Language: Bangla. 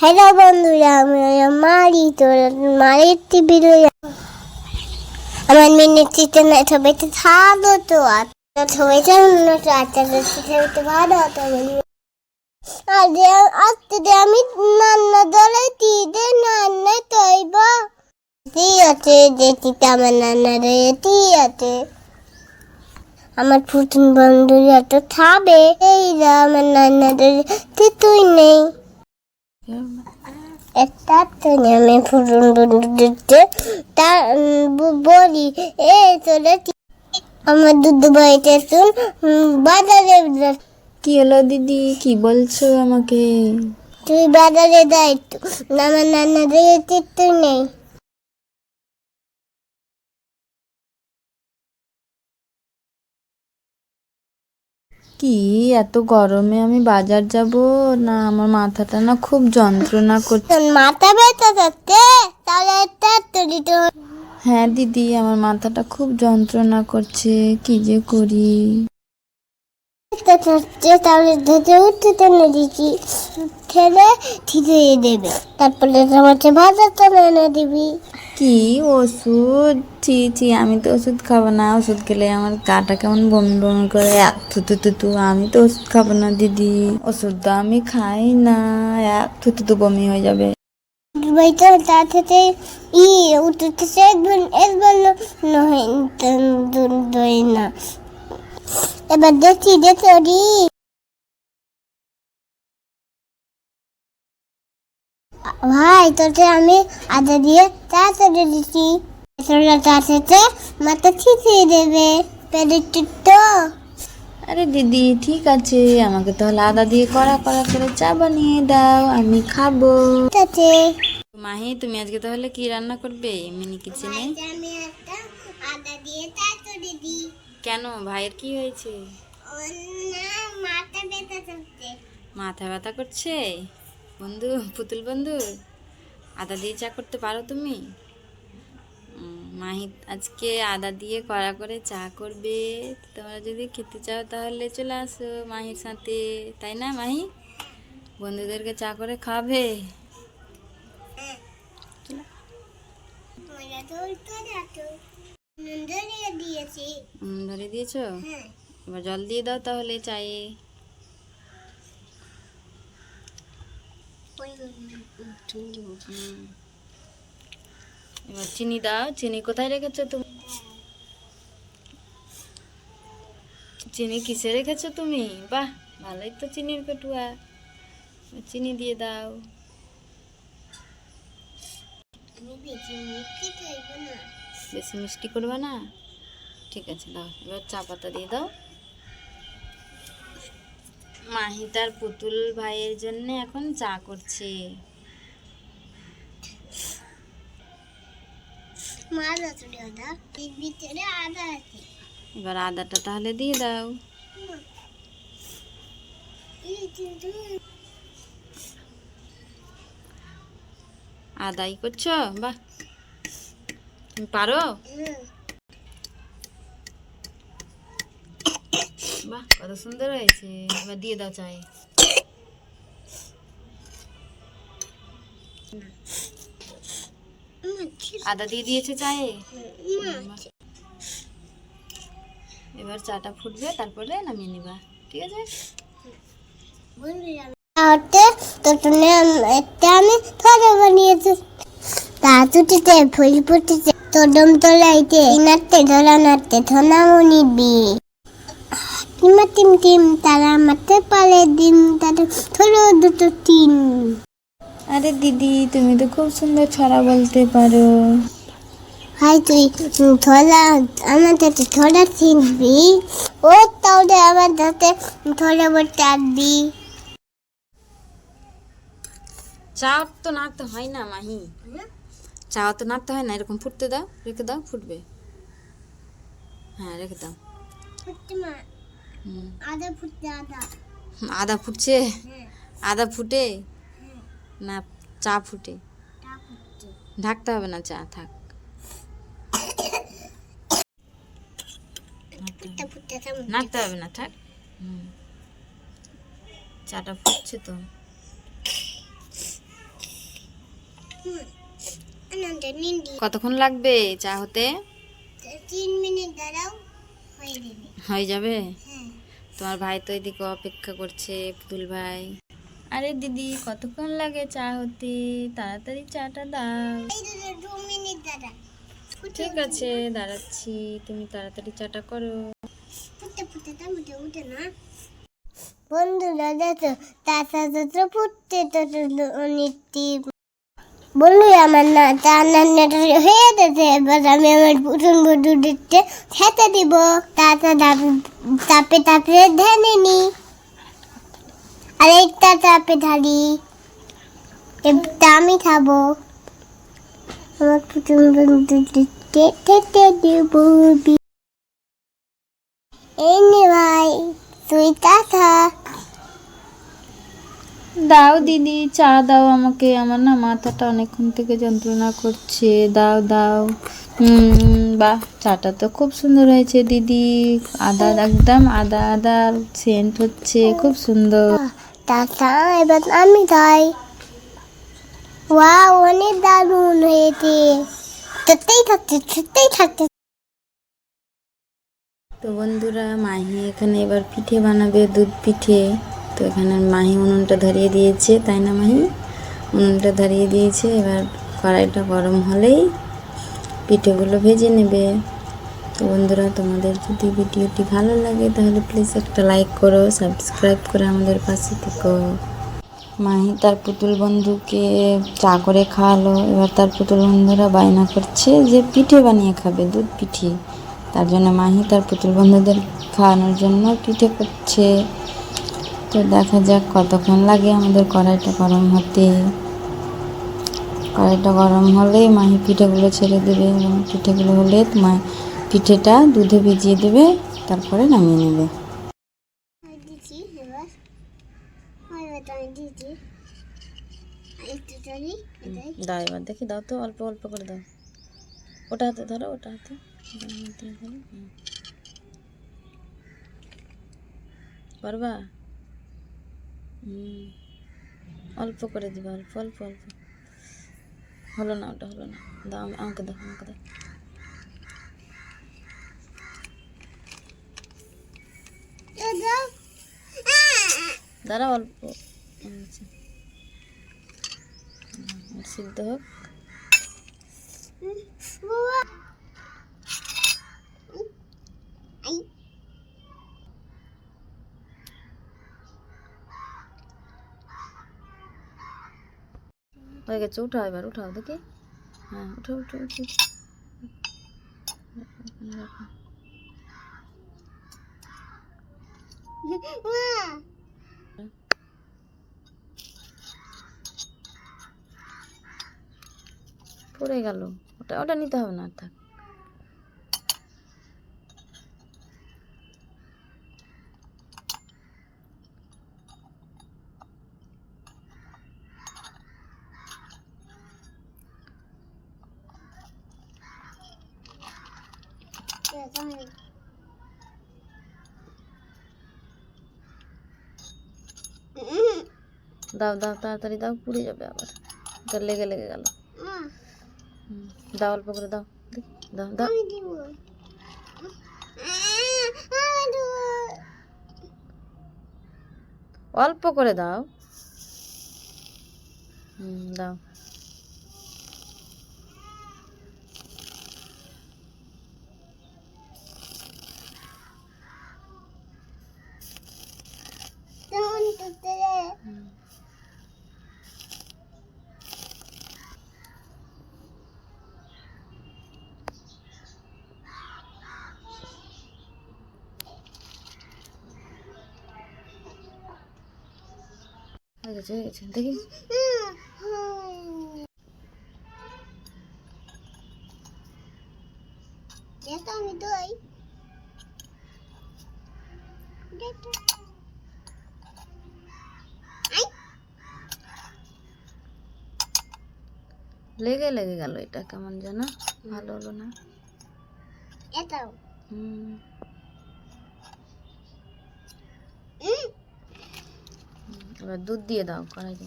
হ্যালো বন্ধুরা, আমি মারি। তোর মারির টিভি আমার মিনিট চিকেন ছবিতে ভালো তো আর ছবিটা অন্য তো আচ্ছা ছবিতে ভালো আজকে আমি নান্না নান্না আছে আমার নান্না আছে। আমার পুতুন বন্ধুরা তো খাবে আমার নান্নাদের তুই নেই। আমার দুধ শুন বাজারে কি হলো দিদি? কি বলছো আমাকে? তুই বাজারে দায়িত্ব আমার দিদি তুই নেই। কি এত গরমে আমি বাজার যাব? না আমার মাথাটা না খুব যন্ত্রণা করছে। মাথা ব্যথা থাকতে তাহলে হ্যাঁ দিদি আমার মাথাটা খুব যন্ত্রণা করছে। কি যে করি? তাহলে ধরে উঠতে টেনে দিচ্ছি ঠেলে ঠিক দেবে। তারপরে তোমাকে ভাজা তো এনে দিবি। কি ওষুধ? ছি ছি, আমি তো ওষুধ খাব না। ওষুধ খেলে আমার গাটা কেমন বমি বমি করে। এক থুতু থুতু আমি তো ওষুধ খাব না, দিদি। ওষুধ তো আমি খাই না। এক থুতু তো বমি হয়ে যাবে। ই নয় না। এবার দেখছি দেখি ভাই তোকে আমি আদা দিয়ে চা করে দিচ্ছি তোরা তার সাথে মাথা ছিটিয়ে দেবে পেরেছি তো। আরে দিদি ঠিক আছে আমাকে তাহলে আদা দিয়ে কড়া কড়া করে চা বানিয়ে দাও আমি খাব। ঠিক আছে। মাহি তুমি আজকে তাহলে কি রান্না করবে? মিনি কিচেনে? আমি একটা আদা দিয়ে চা করে দিই কেন? ভাইয়ের কি হয়েছে? মাথা ব্যথা করছে। মাথা ব্যথা করছে? বন্ধু পুতুল বন্ধু আদা দিয়ে চা করতে পারো তুমি? মাহি আজকে আদা দিয়ে কড়া করে চা করবে। তোমরা যদি খেতে চাও তাহলে চলে আসো মাহির সাথে তাই না মাহি বন্ধুদেরকে চা করে খাবে ধরে দিয়েছ? হ্যাঁ। এবার জল দিয়ে দাও তাহলে চায়ে ওই হুম। এবার চিনি দাও। চিনি কোথায় রেখেছো তুমি? চিনি কিসে রেখেছো তুমি? বাহ ভালোই তো চিনির পেটুয়া। চিনি দিয়ে দাও। বেশি মিষ্টি করবে না? ঠিক আছে দাও। এবার চা পাতা দিয়ে দাও। মাহি তার পুতুল ভাইয়ের জন্য এখন চা করছে। এবার আদাটা তাহলে দিয়ে দাও। আদাই করছ? বাহ। তুমি পারো হুম, বাহ কত সুন্দর হয়েছে এবার দিয়ে দাও চাই আদা দিয়ে দিয়েছে চায়ে এবার চাটা ফুটবে, তারপরে নামিয়ে নিবা। ঠিক আছে? ফুল ফুটেছে তোডম তোলাইতে নাটতে ধরা নাটতে ধনা মনিবি টিমা টিম টিম তারা মাতে পালে ডিম তারা থলো দুটো তিন আরে দিদি তুমি তো খুব সুন্দর ছড়া বলতে পারো। ভাই তুই থলা আমার হাতে থলা ছিনবি ও তাহলে আমার হাতে থলা বলতে আসবি চা তো নাড়তে হয় না মাহি। চা তো নাড়তে হয় না এরকম ফুটতে দাও রেখে দাও ফুটবে। হ্যাঁ রেখে দাও। আদা ফুটতে আদা। আদা ফুটছে? আদা ফুটে? না চা ফুটে। ঢাকতে হবে না চা থাক। নাড়তে হবে। না থাক। চাটা ফুটছে তো। কতক্ষণ লাগবে চা হতে? তিন মিনিট দাঁড়াও হয়ে যাবে। হয়ে যাবে? হ্যাঁ। তোমার ভাই তো এদিকে অপেক্ষা করছে পুতুল ভাই। আরে দিদি কতক্ষণ লাগে চা হতে? তাড়াতাড়ি চাটা দাও। ঠিক আছে দাঁড়াচ্ছি। তুমি তাড়াতাড়ি চাটা করো। বন্ধুরা দেখো তার সাথে তো ফুটতে তো নীতি বলল, আমার না, তার হয়ে গেছে। এবার আমি আমার পুতুন বন্ধুদেরকে খেতে দিব। তাতে তাপে তাপে ঢেলে নি। আরেকটা তাপে ঢালি এবার আমি খাব। আমার পুতুন বন্ধুদেরকে খেতে দিব এই নে ভাই, তুই টাকা দাও দিদি চা দাও আমাকে। আমার না মাথাটা অনেকক্ষণ থেকে যন্ত্রণা করছে। দাও দাও। বাহ চাটা তো খুব সুন্দর হয়েছে দিদি। আদা একদম আদা আদা সেন্ট হচ্ছে। খুব সুন্দর। এবার আমি খাই ওয়া অনেক দারুণ হয়েছে। সত্যিই থাকছে সত্যিই থাকছে। তো বন্ধুরা মাহি এখানে এবার পিঠে বানাবে দুধ পিঠে। তো এখানে মাহি উনুনটা ধরিয়ে দিয়েছে, তাই না মাহি? উনুনটা ধরিয়ে দিয়েছে, এবার কড়াইটা গরম হলেই পিঠেগুলো ভেজে নেবে। তো বন্ধুরা, তোমাদের যদি ভিডিওটি ভালো লাগে, তাহলে প্লিজ একটা লাইক করো সাবস্ক্রাইব করে আমাদের পাশে থেকো। মাহি তার পুতুল বন্ধুকে চা করে খাওয়ালো, এবার তার পুতুল বন্ধুরা বায়না করছে যে পিঠে বানিয়ে খাবে, দুধ পিঠে। তার জন্য মাহি তার পুতুল বন্ধুদের খাওয়ানোর জন্য পিঠে করছে। তো দেখা যাক কতক্ষণ লাগে আমাদের কড়াইটা গরম হতে। কড়াইটা গরম হলেই মাহি পিঠেগুলো ছেড়ে দেবে এবং পিঠেগুলো হলে মা পিঠেটা দুধে ভিজিয়ে দেবে তারপরে নামিয়ে নেবে। দাও এবার দেখি দাও তো অল্প অল্প করে দাও। ওটা হাতে ধরো ওটা হাতে। পারবা? অল্প করে দিবা, অল্প অল্প অল্প। হলো না ওটা, হলো না। দাও, আম- আমাকে দাও আমাকে দাও। দাঁড়া অল্প। সিদ্ধ হোক। হয়ে গেছে, উঠাও এবার, উঠাও, দেখি। হ্যাঁ উঠো উঠো উঠো পড়ে গেল। ওটা ওটা নিতে হবে না থাক। দাও দাও, তাড়াতাড়ি দাও, পুড়ে যাবে আবার। ওটা লেগে লেগে গেল। দাও, অল্প করে দাও। দাও দাও। অল্প করে দাও। দাও তেমন করতে হুম। হয়ে গেছে হয়ে গেছে দেখি আমি দই। লেগে লেগে গেল এটা কেমন যেন? ভালো হলো না? এটাও। হুম হুম। এবার দুধ দিয়ে দাও কড়াইতে।